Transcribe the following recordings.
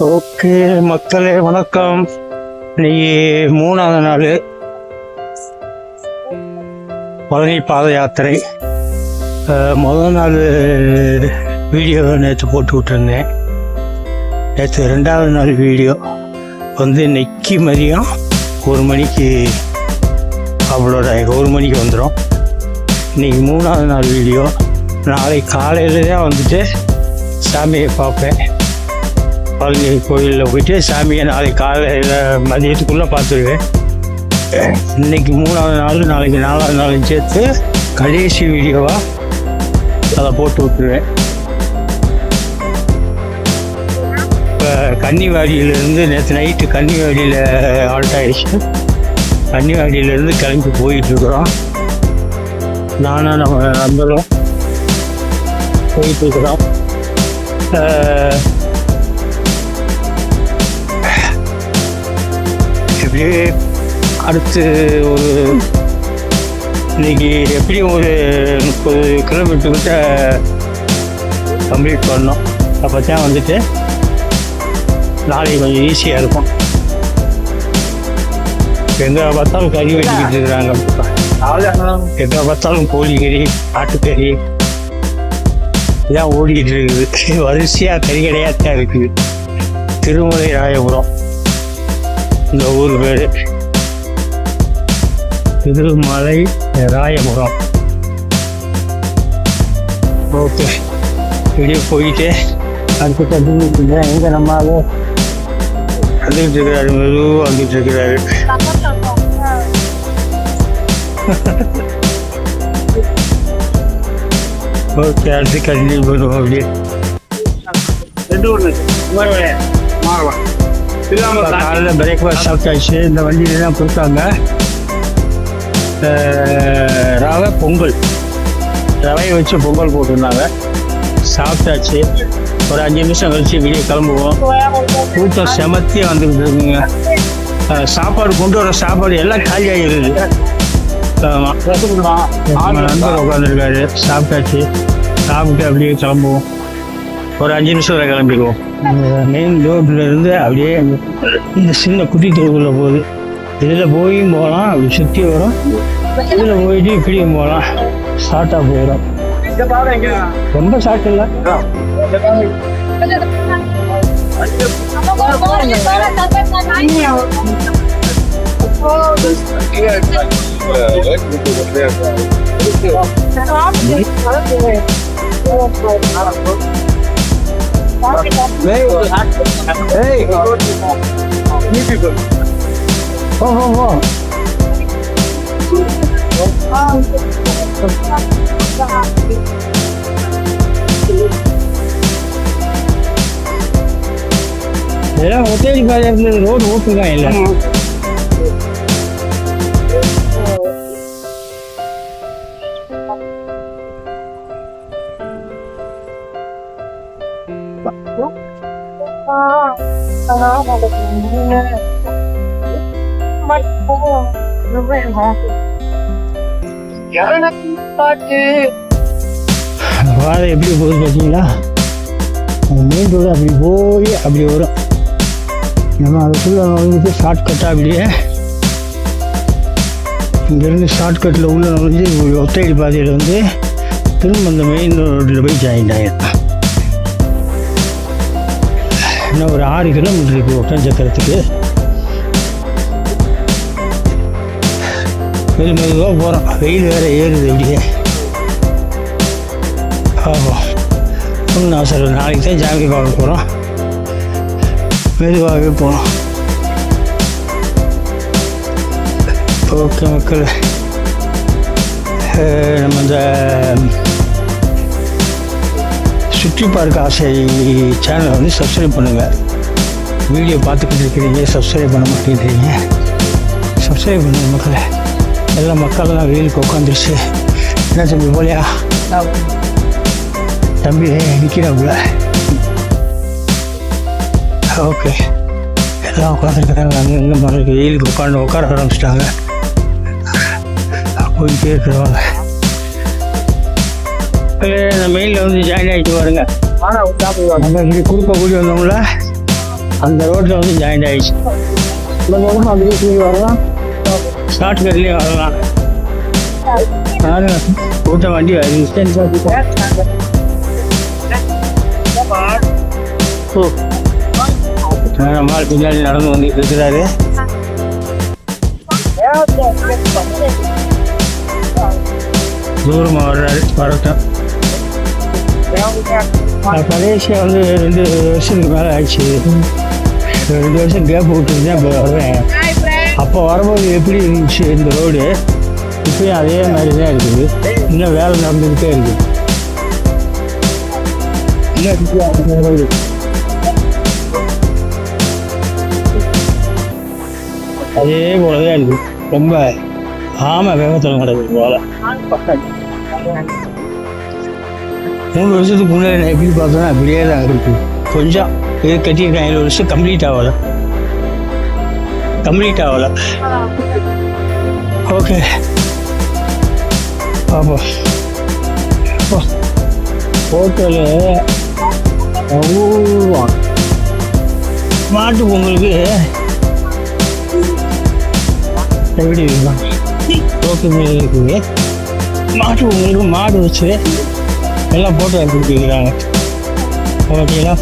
Okay மக்களே வணக்கம். இன்னைக்கு மூணாவது நாள். பழனி பாத யாத்திரை. முதல் நாள் வீடியோ நேற்று போட்டு விட்டுருந்தேன். நேற்று ரெண்டாவது நாள் வீடியோ. வந்து இன்னைக்கு மதியம் ஒரு மணிக்கு அவளோட ஒரு மணிக்கு வந்துடும் இன்னைக்கு மூணாவது நாள் வீடியோ. நாளை காலையில் தான் வந்துட்டு சாமியை பார்ப்பேன். பழனி கோயிலில் போயிட்டு சாமியை நாளைக்கு காலையில் மதியத்துக்குள்ளே பார்த்துருவேன். இன்னைக்கு மூணாவது நாள் நாளைக்கு நாலாவது நாள் சேர்த்து கடைசி வீடியோவாக அதை போட்டு விட்டுருவேன். இப்போ கன்னிவாடியிலேருந்து நேற்று நைட்டு கன்னிவாடியில் ஆல்ட் ஆயிடுச்சு கன்னிவாடியிலேருந்து கிளம்பி போயிட்டுருக்குறோம். நானும் நம்ம நண்பரும் போயிட்டுருக்குறோம். எப்படியே அடுத்து ஒரு இன்னைக்கு எப்படியும் ஒரு முப்பது கிலோமீட்டர் கிட்ட கம்ப்ளீட் பண்ணோம். அப்போ தான் வந்துட்டு நாளைக்கு கொஞ்சம் ஈஸியாக இருக்கும். எங்கே பார்த்தாலும் கறி வெட்டிக்கிட்டு இருக்கிறாங்க. எங்கே பார்த்தாலும் கோழிக்கறி ஆட்டுக்கறி இதான் ஓடிக்கிட்டு இருக்குது. வரிசையாக கறி கடையாக தான் இருக்குது. திருமலை ராயபுரம். இந்த ஊர் பேர் திருமலை ராயபுரம் ஓகே. இப்படியே போயிட்டு அடுத்து கண்டிப்பாக எங்கே நம்ம ஆளு வந்துட்டு இருக்கிறாரு மெதுவாக வந்துட்டு இருக்கிறாரு ஓகே அடுத்து கண்டினியூ பண்ணுவோம் அப்படியே. ரெண்டு ஒன்று மாறவா காலைல பிரேக்ஃபாஸ்ட் சாப்பிட்டாச்சு. இந்த வண்டியில தான் கொடுத்தாங்க ரவை பொங்கல். ரவையை வச்சு பொங்கல் போட்டிருந்தாங்க. சாப்பிட்டாச்சு. ஒரு அஞ்சு நிமிஷம் கழிச்சு வெளியே கிளம்புவோம். கூட்டம் செமத்தி வந்துக்கிட்டு இருக்குங்க. சாப்பாடு கொண்டு வர சாப்பாடு எல்லாம் காலி நம்ம நண்பர் உட்காந்துருக்காரு சாப்பிட்டாச்சு. சாப்பிட்டு அப்படியே கிளம்புவோம். ஒரு அஞ்சு நிமிஷம் வரை கிளம்பிடுவோம் மெயின் ரோட்ல இருந்து அப்படியே இந்த சின்ன குட்டி தெருவுக்குள்ள போகுது. இதில் போயும் போகலாம் அப்படி சுற்றி வரும். இதில் போயிட்டு இப்படியும் போகலாம். ஷார்ட்டாக போயிடும். இங்க பாரு இங்க ரொம்ப ஷார்ட் இல்லை ஏய் போ போ போ இதெல்லாம் ஒத்தேரி பாதை இருந்தது ரோடு ஓட்டு தான் இல்லை பாதை எப்படி போகுது பார்த்தீங்களா? மெயின் ரோடு அப்படி போய் அப்படி வரும் நம்ம அதுக்குள்ளே வந்துட்டு ஷார்ட்கட்டாக அப்படியே இங்கேருந்து ஷார்ட்கட்டில் உள்ள வந்து ஒரு ஒத்தையடி பாதையில் வந்து திரும்ப அந்த மெயின் ரோட்டில் போய் ஜாயின் ஆகிடும் இன்னும் ஒரு ஆறு கிலோமீட்டர் இருக்குது ஒட்டஞ்சக்கரத்துக்கு மெது மெதுவாக போகிறோம் வெயில் வேறு ஏறுது அப்படியே ஆமாம் ஒன்றும் அவசரம் நாளைக்கு தான் ஜாமி பார்க்க போகிறோம் மெதுவாகவே போகணும் ஓகே மக்கள். நம்ம இந்த சுற்றி பார்க்க ஆசை சேனலை வந்து சப்ஸ்கிரைப் பண்ணுங்கள் வீடியோ பார்த்துக்கிட்டு இருக்கிறீங்க சப்ஸ்கிரைப் பண்ண மாட்டேங்கிறீங்க. சப்ஸ்கிரைப் பண்ணுங்க மக்களை. எல்லாம் மக்கள்லாம் வெயிலுக்கு உட்காந்துருச்சு. என்ன தம்பி போலியா? தம்பி நிற்கிறாப்புல ஓகே. எல்லாம் உட்காந்துருக்குறாங்க. அங்கே இங்கே மறுபடியும் வெயிலுக்கு உட்காந்து உட்கார ஆரம்பிச்சிட்டாங்க. போயிட்டே இருக்கிறவங்க. இந்த மெயிலில் வந்து ஜாயின் ஆகிட்டு வருங்க. ஆனா சாப்பிடுவாங்க நம்ம இங்கே குறுக்க கூடி வந்தோம்ல? அந்த ரோட்டில் வந்து ஜாயின் தூக்கி வரலாம். ஷார்ட் கட்லேயும் வரலாம். கூட்டம் வண்டி நம்மால் பின்னாடி நடந்து வந்துட்டு இருக்கிறாரு. தூரமாக வர்றாரு வரட்டும் நான் கடைசியாக வந்து ரெண்டு வருஷத்துக்கு மேலே ஆயிடுச்சு. ரெண்டு வருஷம் கேப் விட்டுருந்தேன் இப்போ வர்றேன் அப்போ வரும்போது எப்படி இருந்துச்சு இந்த ரோடு இப்பயும் அதே மாதிரி தான் இருக்குது. இன்னும் வேலை நடந்துக்கிட்டே இருக்குது இன்னும் ரோடு அதே போல தான் இருக்குது ரொம்ப ஆமாம் வேகத்தில் நடக்குது போல. மூணு வருஷத்துக்கு முன்னாடி நான் எப்படி பார்த்தோன்னா அப்படியே தான் இருக்குது கொஞ்சம் இது கட்டியிருக்கேன் ஏழு வருஷம் கம்ப்ளீட் ஆகலை. கம்ப்ளீட் ஆகலை. ஓகே பார்ப்போம் ஹோட்டலு மாட்டு பொங்கலுக்கு எப்படி இருக்கலாம் ஓகே மாட்டு பொங்கலுக்கு மாடு வச்சு எல்லாம் போட்டோ கொடுத்துருக்குறாங்க ஓகேங்களா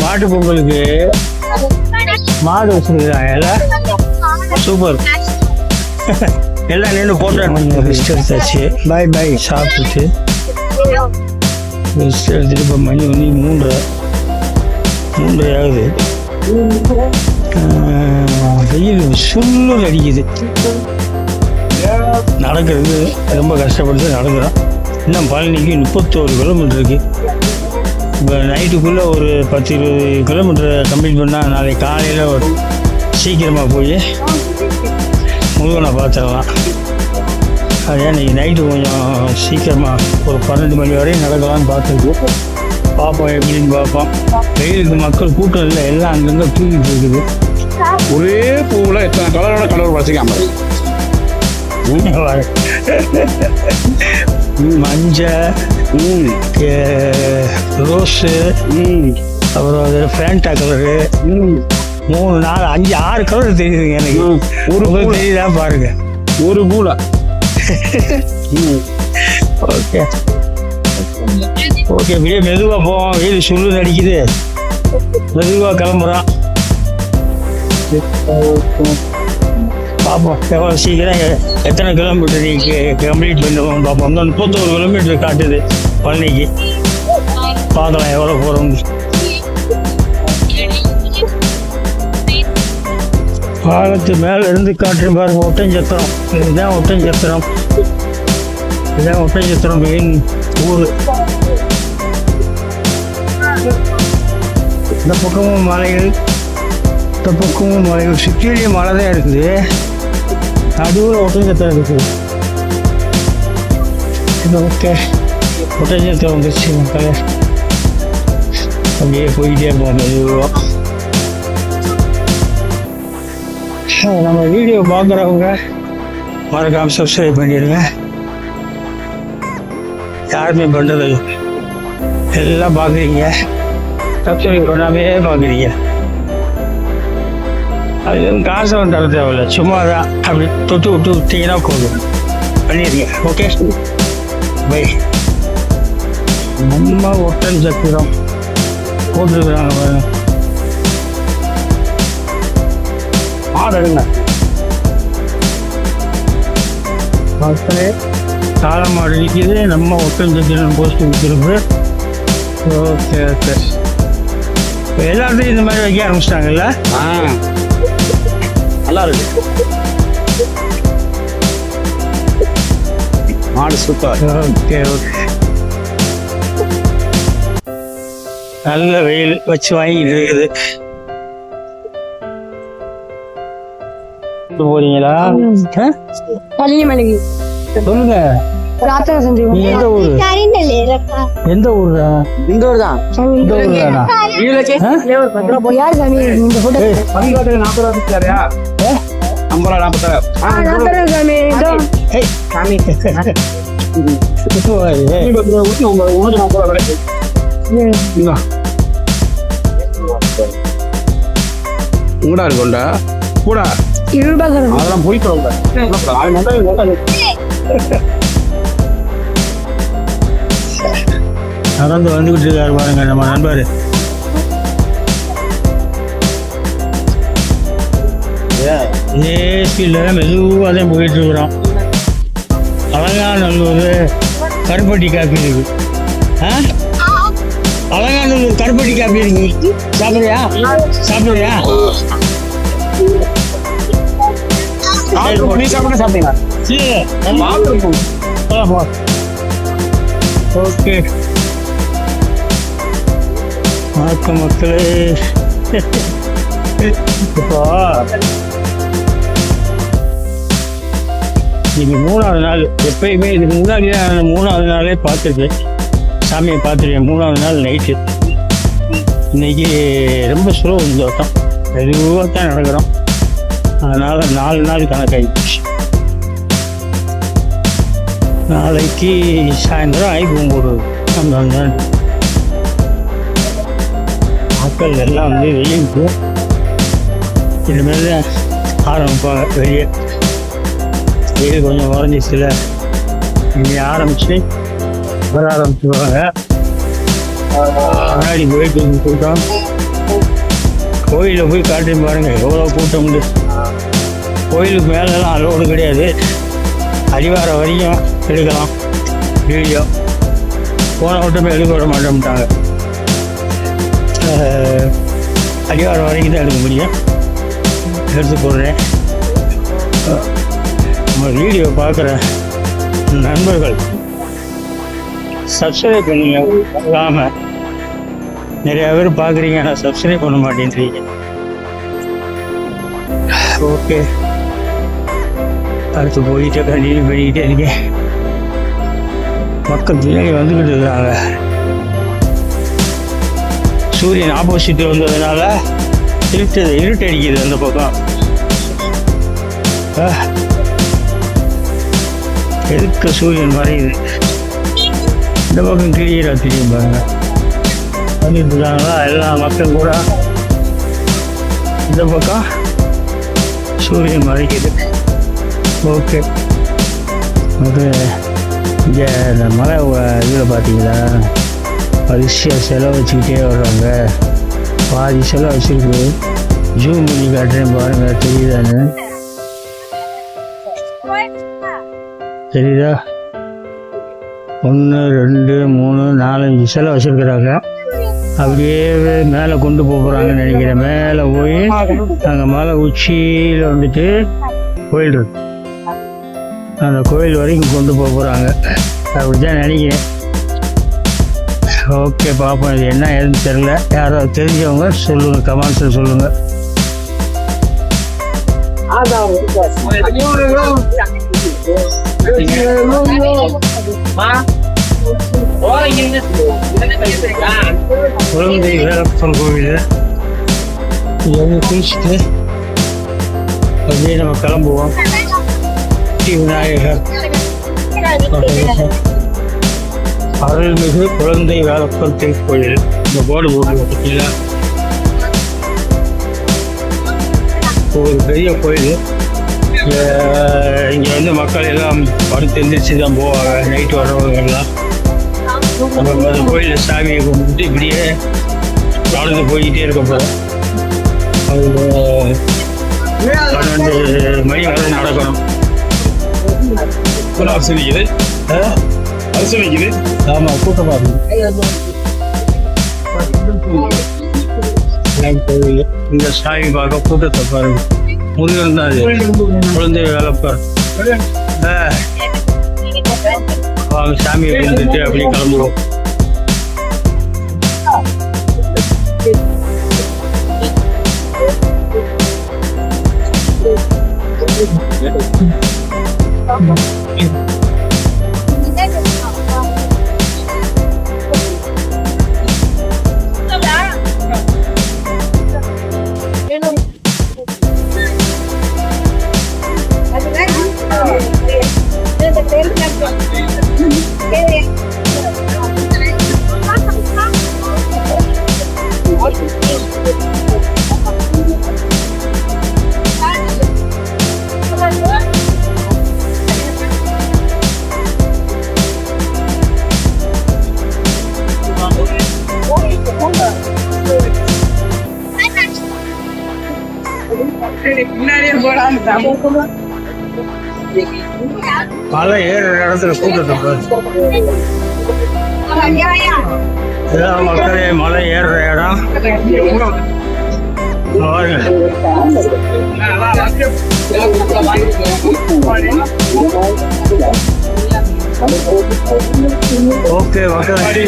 மாட்டு பொங்கலுக்கு மாடு வச்சுருக்காங்க சூப்பர். எல்லாம் நின்று போட்டோ ரெஸ்ட் எடுத்தாச்சு. பாய் பாய் சாப்பிட்டுட்டு ரெஸ்ட் எடுத்துட்டு இப்போ மணி வந்து மூன்றரை. மூன்றரை ஆகுது. வெயில் சுள்ளு அடிக்குது. நடக்கிறது ரொம்ப கஷ்டப்பட்டு நடக்கிறோம். இன்னும் பழனிக்கு முப்பத்தோரு கிலோமீட்டர் இருக்கு. இப்போ நைட்டுக்குள்ளே ஒரு பத்து இருபது கிலோமீட்டர் கம்ப்ளீட் பண்ணால் நாளைக்கு காலையில் ஒரு சீக்கிரமாக போய் முருகனை பார்த்துடலாம். அதே இன்னைக்கு நைட்டு கொஞ்சம் சீக்கிரமாக ஒரு பன்னெண்டு மணி வரையும் நடக்கலாம்னு பார்த்துருக்கோம். பார்ப்போம் எப்படின்னு பார்ப்போம் வெயிலுக்கு மக்கள் கூட்டம் இல்லை எல்லாம் அங்கங்கே தூக்கிட்டு இருக்குது. ஒரே பூவுல எத்தனை கலரோட கலர் வச்சுக்காம மஞ்சள் ரோஸு ம் அப்புறம் அது ஃபேண்டா கலரு ம் மூணு நாலு அஞ்சு ஆறு கலர் தெரியுதுங்க எனக்கு. ஒரு பூல தெரியுதா பாருங்க. ஒரு பூல ம் ஓகே ஓகே அப்படியே மெதுவாக போவோம் வீடு சுள்ளு அடிக்குது. மெதுவாக கிளம்புறோம் பார்ப்போம் எவ்வளோ சீக்கிரம் எத்தனை கிலோமீட்டர் நீங்கள் கம்ப்ளீட் பண்ணுவோம் பார்ப்போம் இந்த முப்பத்தோரு கிலோமீட்டர் காட்டுது பழனிக்கு. பார்க்கலாம் எவ்வளோ போகிறோம் பாலத்து மேலே இருந்து காட்டுற பாருங்க ஒட்டஞ்சத்திரம் இதுதான் ஒட்டஞ்சத்திரம் இதான் ஒட்டஞ்சத்திரம் மெயின் ஊர் இந்த பக்கமும் மலைகள் இந்த பக்கமும் மலைகள் சுற்றிலேயே மலை தான் இருக்குது நடுவில் ஒட்டஞ்சத்திரம் இருக்குது இது ஓகே ஒட்டஞ்சத்திரம் வந்துருச்சு மக்களே அப்படியே போயிட்டே போவோம் நம்ம வீடியோ பார்க்குறவங்க மறக்காமல் சப்ஸ்கிரைப் பண்ணிடுங்க யாருமே பண்ணுறது எல்லாம் பார்க்குறீங்க. சப்ஸ்கிரைப் பண்ணாமே பார்க்குறீங்க. அது எதுவும் காசு வந்து தர தேவையில்ல. சும்மா தான் அப்படி தொட்டு விட்டு விட்டீங்கன்னா போதும். பண்ணிடுங்க. ஓகே பை நம்ம ஒட்டன் சத்திரம் போட்டுருக்குறாங்க பாருங்க. ஆடுங்க மக்களே காலமாடு நிற்கிது நம்ம ஒட்டஞ்சத்திரம் போஸ்ட் விற்கிறது ஓகே ஓகே. இப்போ எல்லாத்தையும் இந்த மாதிரி வைக்க ஆரம்பிச்சிட்டாங்கல்ல? ஆ. நல்லா இருக்கு. மாடு சூப்பர். Okay okay. நல்ல வெயில் வச்சு வாங்கிட்டு இருக்குது. போறீங்களா? ஆ? பழனி மலைக்கு. சொல்லுங்க. பிரார்த்தனை செஞ்சு எந்த ஊரு? எந்த ஊருடா? இந்த ஊர் தான். இந்த ஊர். தானா? யார் சாமி? இந்த போட்டோ நாற்பது ஐம்பது சாமி சாமி. உங்க நாற்பது கிடைக்கும் இருக்கும்டா. கூட அதெல்லாம் போயிட்டு நடந்து வந்துகிட்டு இருக்காரு பாருங்க நம்ம நண்பர். ஏசியில் மெதுவாக தான் போயிட்டு இருக்கிறோம் அலங்காநல்லூர் கருப்பட்டி காப்பி இருக்கு. ஆ? அலங்காநல்லூர் கருப்பட்டி காப்பி இருக்கு. சாப்பிட்றியா? சாப்பிட்றியா? நீ சாப்பிட ஓகே. வணக்கம் மக்களே. இப்போ. இன்னைக்கு மூணாவது நாள். எப்பயுமே இதுக்கு முன்னாடி நான் மூணாவது நாளே பார்த்துருக்கேன் சாமியை பார்த்துருக்கேன். மூணாவது நாள் நைட்டு இன்னைக்கு ரொம்ப ஸ்லோ தோட்டம் மெதுவாக தான் நடக்கிறோம். அதனால் நாலு நாள் கணக்காயிடுச்சு. நாளைக்கு சாயந்தரம் ஆகி ஒரு அந்த மக்கள் எல்லாம் வந்து வெளியே இனிமேல் தான் ஆரம்பிப்பாங்க வெளியே. வெயில் கொஞ்சம் குறைஞ்சிச்சுல. இங்கே ஆரம்பித்து வர ஆரம்பிச்சுருவாங்க. முன்னாடி போயிட்டு கூட்டம் கோயிலில் போய் காட்டி பாருங்கள் எவ்வளோ கூட்டம் உண்டு. கோயிலுக்கு மேலெல்லாம் அலோடு கிடையாது. அடிவாரம் வரையும் எடுக்கலாம். வீடியோ. போன மட்டுமே எடுக்க விட மாட்டோம்ட்டாங்க அடிவார வரைக்கும் தான் எடுக்க முடியும். எடுத்து போடுறேன். நம்ம வீடியோ பார்க்குற நண்பர்கள் சப்ஸ்கிரைப் பண்ணுங்க. இல்லாமல் நிறையா பேர் பார்க்குறீங்க ஆனால் சப்ஸ்கிரைப் பண்ண மாட்டேன்றீங்க ஓகே. அடுத்து போயிட்டே கண்டினியூ பண்ணிக்கிட்டே இருக்கேன் மக்கள் பின்னாடி வந்துக்கிட்டு இருக்காங்க சூரியன் ஆப்போசிட் வந்ததுனால இருட்டு இருட்டு அடிக்குது அந்த பக்கம். ஆ. எதுக்கு சூரியன் மறையுது? இந்த பக்கம் கிளியராக தெரியும் பாருங்க. வந்துட்டு இருக்காங்களா எல்லா மக்கள் கூட. இந்த பக்கம் சூரியன் மறைக்குது. ஓகே. ஓகே இங்கே இந்த மலை இதில் பார்த்தீங்களா பரிசியாக செலவு வச்சுக்கிட்டே வர்றாங்க. பாதி செலவு வச்சுருக்கு ஜூம் பண்ணி காட்டுறேன் பாருங்க. தெரியுதான்னு தெரியுதா? ஒன்று ரெண்டு மூணு நாலஞ்சு சிலை வச்சுருக்குறாங்க அப்படியே மேலே கொண்டு போக போகிறாங்கன்னு நினைக்கிறேன். மேலே போய் அங்கே மலை உச்சியில் வந்துட்டு கோயில் இருக்கு அந்த கோயில் வரைக்கும் கொண்டு போக போகிறாங்க அப்படிதான் நினைக்கிறேன். ஓகே பார்ப்போம். இது என்ன ஏதுன்னு தெரில யாரோ தெரிஞ்சவங்க சொல்லுங்கள் கமெண்ட்ஸில் சொல்லுங்கள் குழந்தை வேலப்பன் கோவில். இது வந்து குளிச்சுட்டு அப்படியே நம்ம கிளம்புவோம். ஸ்ரீ விநாயகர் அருள்மிகு குழந்தை வேலப்பன் திருக்கோயில் இந்த போர்டு போட்டு பார்த்தீங்களா? ஒரு பெரிய கோயில். இங்கே வந்து மக்கள் எல்லாம் படுத்து எந்திரிச்சு தான் போவாங்க. நைட்டு வர்றவங்க எல்லாம். நம்ம அந்த கோயிலில் சாமியை கும்பிட்டு இப்படியே நடந்து போய்கிட்டே இருக்க அது பன்னெண்டு மணி வரை நடக்கணும். அரசு நிற்குது ஆ? அரசு நிற்குது ஆமாம் கூட்டமாக இருக்கு இந்த சாமி பார்க்க கூட்டத்தை பாருங்க. முருகன் தான் குழந்தை வேலைப்பார் வாங்க சாமியை கும்பிட்டுட்டு அப்படியே கிளம்புவோம் முன்னாடியே welcome. மலை ஏறுற இடத்துல பாரு இதான் மக்களே மலை ஏறுற இடம். ஓகே மக்களே.